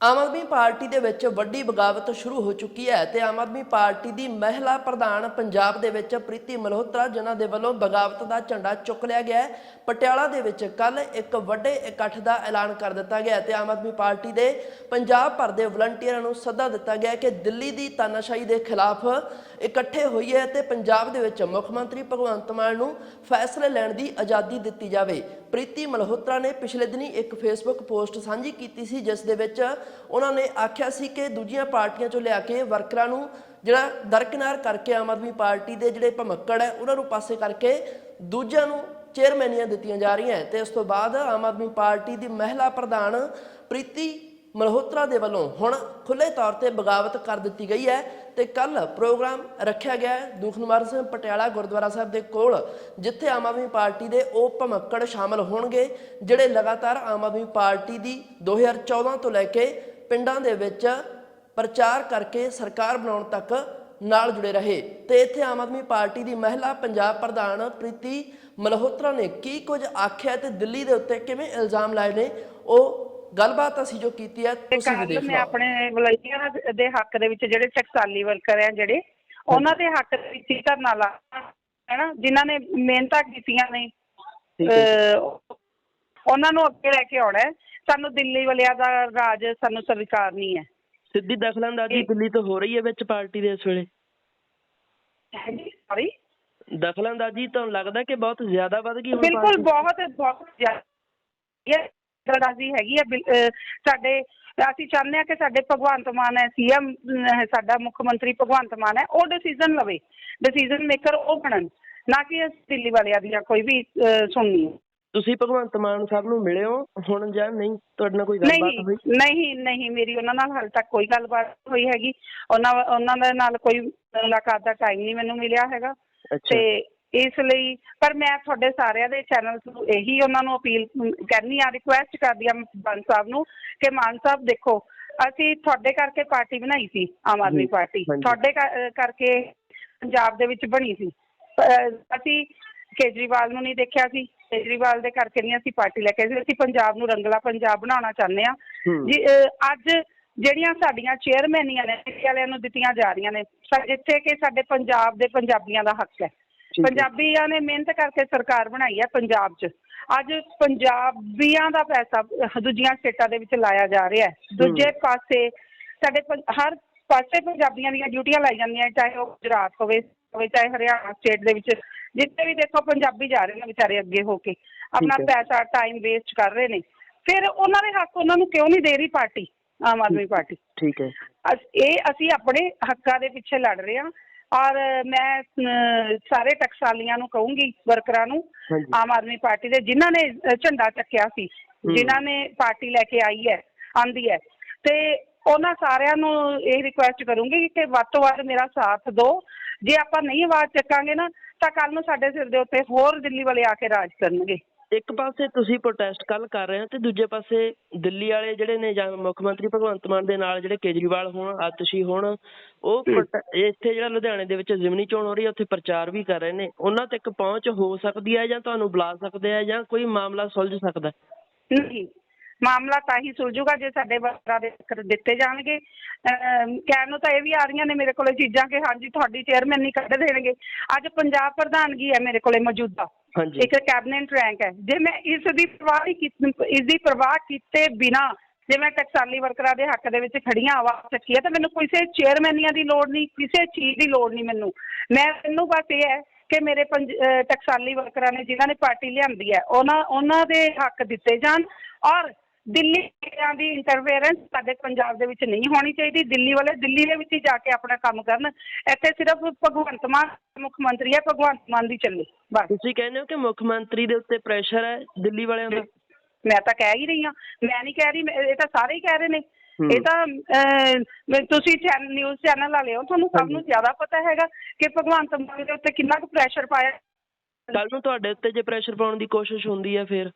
Aam Aadmi party ਦੇ ਵਿੱਚ ਵੱਡੀ ਬਗਾਵਤ ਸ਼ੁਰੂ ਹੋ ਚੁੱਕੀ ਹੈ ਤੇ ਆਮ ਆਦਮੀ ਪਾਰਟੀ ਦੀ ਮਹਿਲਾ ਪ੍ਰਧਾਨ ਪੰਜਾਬ ਦੇ ਵਿੱਚ ਪ੍ਰੀਤੀ ਮਲਹੋਤਰਾ, ਜਿਨ੍ਹਾਂ ਦੇ ਵੱਲੋਂ ਬਗਾਵਤ ਦਾ ਝੰਡਾ ਚੁੱਕ ਲਿਆ ਗਿਆ ਹੈ। ਪਟਿਆਲਾ ਦੇ ਵਿੱਚ ਕੱਲ ਇੱਕ ਵੱਡੇ ਇਕੱਠ ਦਾ ਐਲਾਨ ਕਰ ਦਿੱਤਾ ਗਿਆ ਤੇ ਆਮ ਆਦਮੀ ਪਾਰਟੀ ਦੇ ਪੰਜਾਬ ਭਰ ਦੇ ਵਲੰਟੀਅਰਾਂ ਨੂੰ ਸੱਦਾ ਦਿੱਤਾ ਗਿਆ ਕਿ ਦਿੱਲੀ ਦੀ ਤਾਨਾਸ਼ਾਹੀ ਦੇ ਖਿਲਾਫ ਇਕੱਠੇ ਹੋਈਏ ਤੇ ਪੰਜਾਬ ਦੇ ਵਿੱਚ ਮੁੱਖ ਮੰਤਰੀ ਭਗਵੰਤ ਮਾਨ ਨੂੰ ਫੈਸਲੇ ਲੈਣ ਦੀ ਆਜ਼ਾਦੀ ਦਿੱਤੀ ਜਾਵੇ। ਪ੍ਰੀਤੀ ਮਲਹੋਤਰਾ ਨੇ ਪਿਛਲੇ ਦਿਨੀ ਇੱਕ ਫੇਸਬੁੱਕ ਪੋਸਟ ਸਾਂਝੀ ਕੀਤੀ ਸੀ, ਜਿਸ ਦੇ ਵਿੱਚ ਉਹਨਾਂ ਨੇ ਆਖਿਆ ਸੀ ਕਿ ਦੂਜੀਆਂ ਪਾਰਟੀਆਂ ਚੋਂ ਲਿਆ ਕੇ ਵਰਕਰਾਂ ਨੂੰ ਜਿਹੜਾ ਦਰਕਿਨਾਰ ਕਰਕੇ ਆਮ ਆਦਮੀ ਪਾਰਟੀ ਦੇ ਜਿਹੜੇ ਭਮੱਕੜ ਹੈ, ਉਹਨਾਂ ਨੂੰ ਪਾਸੇ ਕਰਕੇ ਦੂਜਿਆਂ ਨੂੰ ਚੇਅਰਮੈਨੀਆਂ ਦਿੱਤੀਆਂ ਜਾ ਰਹੀਆਂ ਹੈ। ਤੇ ਇਸ ਤੋਂ ਬਾਅਦ ਆਮ ਆਦਮੀ ਪਾਰਟੀ ਦੀ ਮਹਿਲਾ ਪ੍ਰਧਾਨ ਪ੍ਰੀਤੀ ਮਲਹੋਤਰਾ ਦੇ ਵੱਲੋਂ ਹੁਣ ਖੁੱਲੇ ਤੌਰ ਤੇ ਬਗਾਵਤ ਕਰ ਦਿੱਤੀ ਗਈ ਹੈ। ਤੇ ਕੱਲ ਪ੍ਰੋਗਰਾਮ ਰੱਖਿਆ ਗਿਆ ਹੈ ਦੁਖਨਿਵਾਰਨ ਸਿੰਘ ਪਟਿਆਲਾ ਗੁਰਦੁਆਰਾ ਸਾਹਿਬ ਦੇ ਕੋਲ, ਜਿੱਥੇ ਆਮ ਆਦਮੀ ਪਾਰਟੀ ਦੇ ਉਹ ਭਮੱਕੜ ਸ਼ਾਮਲ ਹੋਣਗੇ, ਜਿਹੜੇ ਲਗਾਤਾਰ ਆਮ ਆਦਮੀ ਪਾਰਟੀ ਦੀ 2014 ਤੋਂ ਲੈ ਕੇ ਪਿੰਡਾਂ ਦੇ ਵਿੱਚ ਪ੍ਰਚਾਰ ਕਰਕੇ ਸਰਕਾਰ ਬਣਾਉਣ ਤੱਕ ਨਾਲ ਜੁੜੇ ਰਹੇ। ਤੇ ਇੱਥੇ ਆਮ ਆਦਮੀ ਪਾਰਟੀ ਦੀ ਮਹਿਲਾ ਪੰਜਾਬ ਪ੍ਰਧਾਨ ਪ੍ਰੀਤੀ ਮਲਹੋਤਰਾ ਨੇ ਕੀ ਕੁਝ ਆਖਿਆ ਤੇ ਦਿੱਲੀ ਦੇ ਉੱਤੇ ਕਿਵੇਂ ਇਲਜ਼ਾਮ ਲਾਏ ਨੇ, ਉਹ ਗੱਲਬਾਤ ਅਸੀਂ ਜੋ ਕੀਤੀ ਹੈ ਤੁਸੀਂ ਵੀ ਦੇਖ ਮੈਂ ਆਪਣੇ ਵਲੰਟੀਅਰਾਂ ਦੇ ਹੱਕ ਦੇ ਵਿੱਚ ਜਿਹੜੇ ਟਕਸਾਲੀ ਵਰਕਰ ਆ ਜਿਹੜੇ ਉਹਨਾਂ ਦੇ ਹੱਕ ਦੇ ਵਿੱਚ ਹੀ ਧਰਨਾ ਲਾ ਹੈਨਾ? ਜਿਨ੍ਹਾਂ ਨੇ ਮਿਹਨਤਾਂ ਕੀਤੀਆਂ ਨੇ ਉਹਨਾਂ ਨੂੰ ਅੱਗੇ ਲੈ ਕੇ ਆਉਣਾ ਹੈ। ਸਾਨੂੰ ਦਿੱਲੀ ਵਾਲਿਆਂ ਦਾ ਰਾਜ ਸਾਨੂੰ ਸਵੀਕਾਰ ਨਹੀਂ ਹੈ। ਸਿੱਧੀ ਦਖਲਅੰਦਾਜ਼ੀ ਦਿੱਲੀ ਤੋਂ ਹੋ ਰਹੀ ਹੈ ਵਿੱਚ ਪਾਰਟੀ ਦੇ ਇਸ ਵੇਲੇ? ਸੌਰੀ ਦਖਲਅੰਦਾਜ਼ੀ ਤੁਹਾਨੂੰ ਲੱਗਦਾ ਕਿ ਬਹੁਤ ਜ਼ਿਆਦਾ ਵੱਧ ਗਈ ਹੁਣ ਬਿਲਕੁਲ? ਬਹੁਤ ਬਹੁਤ ਜ਼ਿਆਦਾ। ਇਹ ਰਾਜ਼ੀ ਹੈਗੀ ਅਹ ਸਾਡੇ ਅਸੀਂ ਚਾਹੁੰਦੇ ਹਾਂ ਕਿ ਸਾਡੇ ਭਗਵੰਤ ਮਾਨ ਹੈ ਸੀਐਮ ਸਾਡਾ ਮੁੱਖ ਮੰਤਰੀ ਭਗਵੰਤ ਮਾਨ ਹੈ ਉਹ ਡਿਸੀਜਨ ਲਵੇ। ਡਿਸੀਜਨ ਮੇਕਰ ਉਹ ਬਣਨ ਨਾ ਕਿ ਦਿੱਲੀ ਵਾਲਿਆਂ ਦੀਆਂ ਕੋਈ ਵੀ ਸੁਣਨੀ। ਤੁਸੀਂ ਭਗਵੰਤ ਮਾਨ ਸਾਹਿਬ ਨੂੰ ਮਿਲੇ ਹੋ ਹੁਣ ਜਾਂ ਨਹੀਂ ਤੁਹਾਡੇ ਨਾਲ ਕੋਈ ਗੱਲਬਾਤ ਹੋਈ? ਨਹੀਂ ਨਹੀਂ ਮੇਰੀ ਉਹਨਾਂ ਨਾਲ ਹਾਲੇ ਤੱਕ ਕੋਈ ਗੱਲਬਾਤ ਹੋਈ ਹੈਗੀ। ਉਹਨਾਂ ਉਹਨਾਂ ਦੇ ਨਾਲ ਕੋਈ ਮੁਲਾਕਾਤ ਦਾ ਟਾਈਮ ਨਹੀਂ ਮੈਨੂੰ ਮਿਲਿਆ ਹੈਗਾ। ਤੇ ਇਸ ਲਈ ਪਰ ਮੈਂ ਤੁਹਾਡੇ ਸਾਰਿਆਂ ਦੇ ਚੈਨਲ ਨੂੰ ਇਹੀ ਉਹਨਾਂ ਨੂੰ ਅਪੀਲ ਕਰਨੀ ਆ ਰਿਕੁਐਸਟ ਕਰਦੀ ਆ ਮਾਨ ਸਾਹਿਬ ਨੂੰ ਕਿ ਮਾਨ ਸਾਹਿਬ ਦੇਖੋ ਅਸੀਂ ਤੁਹਾਡੇ ਕਰਕੇ ਪਾਰਟੀ ਬਣਾਈ ਸੀ ਆਮ ਆਦਮੀ ਪਾਰਟੀ। ਤੁਹਾਡੇ ਕਰ- ਕਰਕੇ ਪੰਜਾਬ ਦੇ ਵਿੱਚ ਬਣੀ ਸੀ ਅਸੀਂ ਕੇਜਰੀਵਾਲ ਨੂੰ ਨਹੀਂ ਦੇਖਿਆ ਸੀ ਕੇਜਰੀਵਾਲ ਦੇ ਕਰਕੇ ਨਹੀਂ ਅਸੀਂ ਪਾਰਟੀ ਲੈ ਕੇ ਆਏ ਸੀ ਅਸੀਂ ਪੰਜਾਬ ਨੂੰ ਰੰਗਲਾ ਪੰਜਾਬ ਬਣਾਉਣਾ ਚਾਹੁੰਦੇ ਆ। ਜੀ ਅੱਜ ਜਿਹੜੀਆਂ ਸਾਡੀਆਂ ਚੇਅਰਮੈਨੀਆਂ ਨੇ ਵਾਲਿਆਂ ਨੂੰ ਦਿੱਤੀਆਂ ਜਾ ਰਹੀਆਂ ਨੇ ਜਿੱਥੇ ਕਿ ਸਾਡੇ ਪੰਜਾਬ ਦੇ ਪੰਜਾਬੀਆਂ ਦਾ ਹੱਕ ਹੈ। ਪੰਜਾਬੀਆਂ ਨੇ ਮਿਹਨਤ ਕਰਕੇ ਸਰਕਾਰ ਬਣਾਈ ਹੈ ਪੰਜਾਬ 'ਚ। ਅੱਜ ਪੰਜਾਬੀਆਂ ਦਾ ਪੈਸਾ ਦੂਜੀਆਂ ਸਟੇਟਾਂ ਦੇ ਵਿੱਚ ਲਾਇਆ ਜਾ ਰਿਹਾ ਹੈ। ਦੂਜੇ ਪਾਸੇ ਸਾਡੇ ਹਰ ਪਾਸੇ ਪੰਜਾਬੀਆਂ ਦੀਆਂ ਡਿਊਟੀਆਂ ਲਾਈ ਜਾਂਦੀਆਂ ਚਾਹੇ ਉਹ ਗੁਜਰਾਤ ਹੋਵੇ ਹੋਵੇ ਚਾਹੇ ਹਰਿਆਣਾ ਸਟੇਟ ਦੇ ਵਿੱਚ। ਜਿੱਥੇ ਵੀ ਦੇਖੋ ਪੰਜਾਬੀ ਜਾ ਰਹੇ ਨੇ ਵਿਚਾਰੇ ਅੱਗੇ ਹੋ ਕੇ। ਆਪਣਾ। ਪੈਸਾ ਟਾਈਮ ਵੇਸਟ ਕਰ ਰਹੇ ਨੇ। ਫਿਰ ਉਹਨਾਂ ਦੇ ਹੱਕ ਉਹਨਾਂ ਨੂੰ ਕਿਉਂ ਨਹੀਂ ਦੇ ਰਹੀ ਪਾਰਟੀ? ਆਮ ਆਦਮੀ ਪਾਰਟੀ? ਠੀਕ ਹੈ। ਅਸ- ਇਹ ਅਸੀਂ ਆਪਣੇ ਹੱਕਾਂ ਦੇ ਪਿੱਛੇ ਲੜ ਰਹੇ ਹਾਂ। ਔਰ ਮੈਂ ਸਾਰੇ ਟਕਸਾਲੀਆਂ ਨੂੰ ਕਹੂੰਗੀ ਵਰਕਰਾਂ ਨੂੰ ਹਾਂਜੀ। ਆਮ ਆਦਮੀ ਪਾਰਟੀ ਦੇ ਜਿਨ੍ਹਾਂ ਨੇ ਝੰਡਾ ਚੱਕਿਆ ਸੀ। ਜਿਨ੍ਹਾਂ ਨੇ ਪਾਰਟੀ ਲੈ ਕੇ ਆਈ ਹੈ ਆਂਦੀ ਹੈ ਤੇ ਉਹਨਾਂ ਸਾਰਿਆਂ ਨੂੰ ਇਹ ਰਿਕੁਐਸਟ ਕਰੂੰਗੀ ਕਿ ਵੱਧ ਤੋਂ ਵੱਧ ਮੇਰਾ ਸਾਥ ਦਿਓ ਜੇ ਆਪਾਂ ਨਹੀਂ ਆਵਾਜ਼ ਚੱਕਾਂਗੇ ਨਾ ਤਾਂ ਕੱਲ ਨੂੰ ਸਾਡੇ ਸਿਰ ਦੇ ਉੱਤੇ ਹੋਰ ਦਿੱਲੀ ਵਾਲੇ ਆ ਕੇ ਰਾਜ ਕਰਨਗੇ ਇੱਕ ਪਾਸੇ ਤੁਸੀਂ ਪ੍ਰੋਟੈਸਟ ਕੱਲ ਕਰ ਰਹੇ ਹੋ ਤੇ ਦੂਜੇ ਪਾਸੇ ਦਿੱਲੀ ਵਾਲੇ ਜਿਹੜੇ ਨੇ ਜਾਂ ਮੁੱਖ ਮੰਤਰੀ ਭਗਵੰਤ ਮਾਨ ਦੇ ਨਾਲ ਜਿਹੜੇ ਕੇਜਰੀਵਾਲ ਹੋਣ ਆਤਸ਼ੀ ਹੋਣ ਉਹ ਇੱਥੇ ਜਿਹੜਾ ਲੁਧਿਆਣੇ ਦੇ ਵਿੱਚ ਜ਼ਿਮਨੀ ਚੋਣ ਹੋ ਰਹੀ ਹੈ ਉੱਥੇ ਪ੍ਰਚਾਰ ਵੀ ਕਰ ਰਹੇ ਨੇ ਉਹਨਾਂ ਤੱਕ ਪਹੁੰਚ ਹੋ ਸਕਦੀ ਹੈ ਜਾਂ ਤੁਹਾਨੂੰ ਬੁਲਾ ਸਕਦੇ ਆ ਜਾਂ ਕੋਈ ਮਾਮਲਾ ਸੁਲਝ ਸਕਦਾ ਹੈ? ਮਾਮਲਾ ਤਾਂ ਹੀ ਸੁਲਝੂਗਾ ਜੇ ਸਾਡੇ ਵਰਕਰਾਂ ਦੇ ਕਰ ਦਿੱਤੇ ਜਾਣਗੇ। ਕਹਿਣ ਨੂੰ ਤਾਂ ਇਹ ਵੀ ਆ ਰਹੀਆਂ ਨੇ ਮੇਰੇ ਕੋਲੇ ਚੀਜ਼ਾਂ ਕਿ ਹਾਂਜੀ ਤੁਹਾਡੀ ਚੇਅਰਮੈਨ ਨਹੀਂ ਕੱਢ ਦੇਣਗੇ। ਅੱਜ ਪੰਜਾਬ ਪ੍ਰਧਾਨਗੀ ਹੈ ਮੇਰੇ ਕੋਲੇ ਮੌਜੂਦਾ। ਹਾਂਜੀ। ਇੱਕ ਕੈਬਨਿਟ ਰੈਂਕ ਹੈ। ਜੇ ਮੈਂ ਇਸ ਦੀ ਪਰਵਾਹ ਨਹੀਂ ਕੀਤੀ ਇਸ ਦੀ ਪਰਵਾਹ ਕੀਤੇ ਬਿਨਾ ਜੇ ਮੈਂ ਟਕਸਾਲੀ ਵਰਕਰਾਂ ਦੇ ਹੱਕ ਦੇ ਵਿੱਚ ਖੜੀਆਂ ਆਵਾਜ਼ ਚੱਕੀ ਹੈ ਤਾਂ ਮੈਨੂੰ ਕਿਸੇ ਚੇਅਰਮੈਨੀਆਂ ਦੀ ਲੋੜ ਨਹੀਂ ਕਿਸੇ ਚੀਜ਼ ਦੀ ਲੋੜ ਨਹੀਂ ਮੈਨੂੰ। ਮੈਂ ਮੈਨੂੰ ਬਸ ਇਹ ਹੈ ਕਿ ਮੇਰੇ ਪੰਜ ਟਕਸਾਲੀ ਵਰਕਰਾਂ ਨੇ ਜਿਨ੍ਹਾਂ ਨੇ ਪਾਰਟੀ ਲਿਆਂਦੀ ਹੈ ਉਹਨਾਂ ਉਹਨਾਂ ਦੇ ਹੱਕ ਦਿੱਤੇ ਜਾਣ ਔਰ ਦਿੱਲੀ ਵਾਲਿਆਂ ਦੀ ਇੰਟਰਫੇਰੈਂਸ ਸਾਡੇ ਪੰਜਾਬ ਦੇ ਵਿੱਚ ਨਹੀਂ ਹੋਣੀ ਚਾਹੀਦੀ। ਦਿੱਲੀ ਵਾਲੇ ਦਿੱਲੀ ਦੇ ਵਿੱਚ ਹੀ ਜਾ ਕੇ ਆਪਣਾ ਕੰਮ ਕਰਨ। ਇੱਥੇ ਸਿਰਫ ਭਗਵੰਤ ਮਾਨ ਮੁੱਖ ਮੰਤਰੀ ਹੈ ਭਗਵੰਤ ਮਾਨ ਦੀ ਚੱਲੇ। ਬਸ। ਤੁਸੀਂ ਕਹਿੰਦੇ ਹੋ ਕਿ ਮੁੱਖ ਮੰਤਰੀ ਦੇ ਉੱਤੇ ਪ੍ਰੈਸ਼ਰ ਹੈ ਦਿੱਲੀ ਵਾਲਿਆਂ ਦਾ? ਮੈਂ ਤਾਂ ਕਹਿ ਹੀ ਰਹੀ ਹਾਂ। ਮੈਂ ਨਹੀਂ ਕਹਿ ਰਹੀ ਮੈਂ- ਇਹ ਤਾਂ ਸਾਰੇ ਹੀ ਕਹਿ ਰਹੇ ਨੇ। ਇਹ ਤਾਂ ਅਹ, ਮੈਂ- ਤੁਸੀਂ ਨਿਊਜ਼ ਚੈਨਲ ਵਾਲੇ ਹੋ ਤੁਹਾਨੂੰ ਸਭ ਨੂੰ। ਜ਼ਿਆਦਾ ਪਤਾ ਹੈਗਾ ਕਿ ਭਗਵੰਤ ਮਾਨ ਦੇ ਉੱਤੇ ਕਿੰਨਾ ਕੁ ਪ੍ਰੈਸ਼ਰ ਪਾਇਆ। ਕੱਲ ਨੂੰ ਤੁਹਾਡੇ ਉੱਤੇ ਜੇ ਪ੍ਰੈਸ਼ਰ ਪਾਉਣ ਦੀ ਕੋਸ਼ਿਸ਼ ਹੁੰਦੀ ਹੈ ਫਿਰ?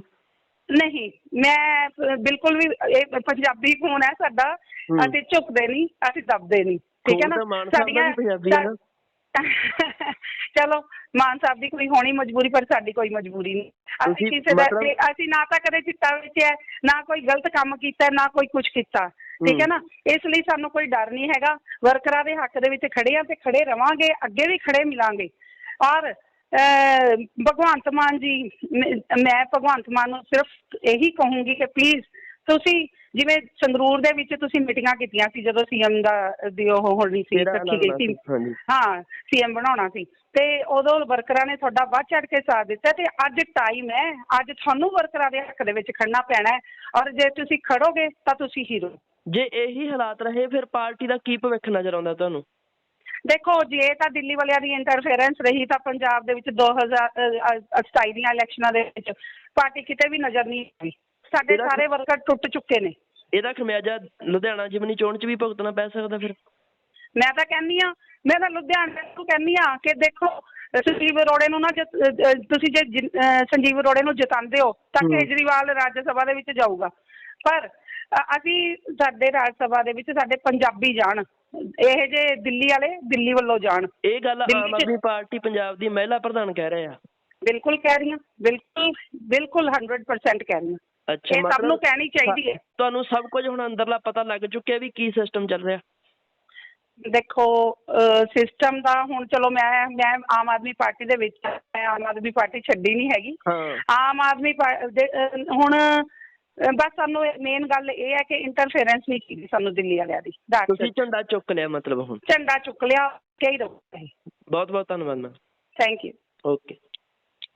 ਨਹੀਂ ਮੈਂ ਬਿਲਕੁਲ ਵੀ ਇਹ ਪੰਜਾਬੀ ਖੂਨ ਹੈ ਸਾਡਾ। ਅਸੀਂ ਝੁਕਦੇ ਨਹੀਂ ਅਸੀਂ ਦਬਦੇ ਨਹੀਂ ਠੀਕ ਹੈ ਨਾ? ਨਾ। ਚਲੋ ਮਾਨ ਸਾਹਿਬ ਦੀ ਕੋਈ ਹੋਣੀ ਮਜਬੂਰੀ ਪਰ ਸਾਡੀ ਕੋਈ ਮਜਬੂਰੀ ਨਹੀਂ। ਅਸੀਂ ਕਿਸੇ ਦਾ ਅਸੀਂ ਨਾ ਤਾਂ ਕਦੇ ਚਿੱਟਾ ਵੇਚਿਆ ਨਾ ਕੋਈ ਗਲਤ ਕੰਮ ਕੀਤਾ ਨਾ ਕੋਈ ਕੁਝ ਕੀਤਾ ਠੀਕ ਹੈ ਨਾ? ਇਸ ਲਈ ਸਾਨੂੰ ਕੋਈ ਡਰ ਨਹੀਂ ਹੈਗਾ। ਵਰਕਰਾਂ ਦੇ ਹੱਕ ਦੇ ਵਿੱਚ ਖੜੇ ਆ ਤੇ ਖੜੇ ਰਵਾਂਗੇ ਅੱਗੇ ਵੀ ਖੜੇ ਮਿਲਾਂਗੇ। ਔਰ ਭਗਵੰਤ ਮਾਨ ਜੀ ਮ- ਭਗਵੰਤ ਮਾਨ ਨੂੰ ਸਿਰਫ ਇਹੀ ਕਹੂੰਗੀ ਕਿ ਪਲੀਜ਼ ਤੁਸੀਂ ਜਿਵੇਂ ਸੰਗਰੂਰ ਦੇ ਵਿੱਚ ਤੁਸੀਂ ਮੀਟਿੰਗਾਂ ਕੀਤੀਆਂ ਸੀ ਜਦੋਂ ਸੀਐਮ ਦਾ ਦੀ ਉਹ ਹੋਣੀ ਸੀ ਰੱਖੀ ਗਈ ਸੀ। ਹਾਂ ਸੀਐਮ ਬਣਾਉਣਾ ਸੀ। ਤੇ ਉਦੋਂ ਵਰਕਰਾਂ ਨੇ ਤੁਹਾਡਾ ਵੱਧ ਚੜ ਕੇ ਸਾਥ ਦਿੱਤਾ ਤੇ ਅੱਜ ਟਾਈਮ ਹੈ ਅੱਜ ਤੁਹਾਨੂੰ ਵਰਕਰਾਂ ਦੇ ਹੱਕ ਦੇ ਵਿੱਚ ਖੜਨਾ ਪੈਣਾ ਹੈ ਔਰ ਜੇ ਤੁਸੀਂ ਖੜੋਗੇ ਤਾਂ ਤੁਸੀਂ ਹੀਰੋ। ਜੇ ਇਹੀ ਹਾਲਾਤ ਰਹੇ ਫਿਰ ਪਾਰਟੀ ਦਾ ਕੀ ਭਵਿੱਖ ਨਜ਼ਰ ਆਉਂਦਾ ਤੁਹਾਨੂੰ? ਦੇਖੋ ਜੇ ਤਾਂ ਦਿੱਲੀ ਵਾਲਿਆਂ ਦੀ ਇੰਟਰਫੇਰੈਂਸ ਰਹੀ ਤਾਂ ਪੰਜਾਬ ਦੇ ਵਿੱਚ 2027 ਦੀਆਂ ਇਲੈਕਸ਼ਨਾਂ ਦੇ ਵਿੱਚ ਪਾਰਟੀ ਕਿਤੇ ਵੀ ਨਜ਼ਰ ਨਹੀਂ ਆਈ। ਸਾਡੇ ਸਾਰੇ ਵਰਕਰ ਟੁੱਟ ਚੁੱਕੇ ਨੇ। ਇਹਦਾ ਖਮਿਆਜਾ ਲੁਧਿਆਣਾ ਜਿਮਨੀ ਚੋਣ 'ਚ ਵੀ ਭੁਗਤਣਾ ਪੈ ਸਕਦਾ ਫਿਰ? ਮੈਂ ਤਾਂ ਕਹਿੰਦੀ ਆ ਮੈਂ ਤਾਂ ਲੁਧਿਆਣੇ ਨੂੰ ਕਹਿੰਦੀ ਆ ਕਿ ਦੇਖੋ ਸੰਜੀਵ ਅਰੋੜੇ ਨੂੰ ਨਾ ਤੁਸੀਂ ਜੇ ਸੰਜੀਵ ਅਰੋੜੇ ਨੂੰ ਜਿਤਾਉਂਦੇ ਹੋ ਤਾਂ। ਕੇਜਰੀਵਾਲ ਰਾਜ ਸਭਾ ਦੇ ਵਿੱਚ ਜਾਊਗਾ। ਪਰ ਅਸੀਂ ਸਾਡੇ ਰਾਜ ਸਭਾ ਦੇ ਵਿੱਚ ਸਾਡੇ ਪੰਜਾਬੀ ਜਾਣ। ਇਹ ਜੇ ਦਿੱਲੀ ਵਾਲੇ ਦਿੱਲੀ ਵੱਲੋਂ ਜਾਣ। ਇਹ ਗੱਲ ਆਮ ਆਦਮੀ ਪਾਰਟੀ ਪੰਜਾਬ ਦੀ ਮਹਿਲਾ ਪ੍ਰਧਾਨ ਕਹਿ ਰਹੇ ਆ। ਬਿਲਕੁਲ ਕਹਿ ਰਹੀ ਹਾਂ ਬਿਲਕੁਲ ਬਿਲਕੁਲ 100% ਕਹਿ ਰਹੀ ਹਾਂ ਅੱਛਾ ਇਹ ਸਭ ਨੂੰ ਕਹਿਣੀ ਚਾਹੀਦੀ ਹੈ। ਤੁਹਾਨੂੰ ਸਭ ਕੁਝ ਹੁਣ ਅੰਦਰਲਾ ਪਤਾ ਲੱਗ ਚੁੱਕਿਆ ਵੀ ਕੀ ਸਿਸਟਮ ਚੱਲ ਰਿਹਾ। ਦੇਖੋ ਸਿਸਟਮ ਦਾ ਹੁਣ ਚਲੋ ਮੈਂ ਮੈਂ ਆਮ ਆਦਮੀ ਪਾਰਟੀ ਦੇ ਵਿੱਚ ਮੈਂ ਆਮ ਆਦਮੀ ਪਾਰਟੀ ਛੱਡੀ ਨਹੀਂ ਹੈਗੀ। ਆਮ ਆਦਮੀ ਹੁਣ ਬਸ ਸਾਨੂੰ ਮੇਨ ਗੱਲ ਇਹ ਹੈ ਕਿ ਇੰਟਰਫੇਰੈਂਸ ਨਹੀਂ ਕੀਤੀ ਸਾਨੂੰ ਦਿੱਲੀ ਵਾਲਿਆਂ ਦੀ ਤੁਸੀਂ. ਝੰਡਾ ਚੁੱਕ ਲਿਆ ਮਤਲਬ ਹੁਣ? ਝੰਡਾ ਚੁੱਕ ਲਿਆ ਕਈ ਰਹੋ ਬਹੁਤ ਬਹੁਤ ਧੰਨਵਾਦ ਮੈਮ ਥੈਂਕ ਯੂ ਓਕੇ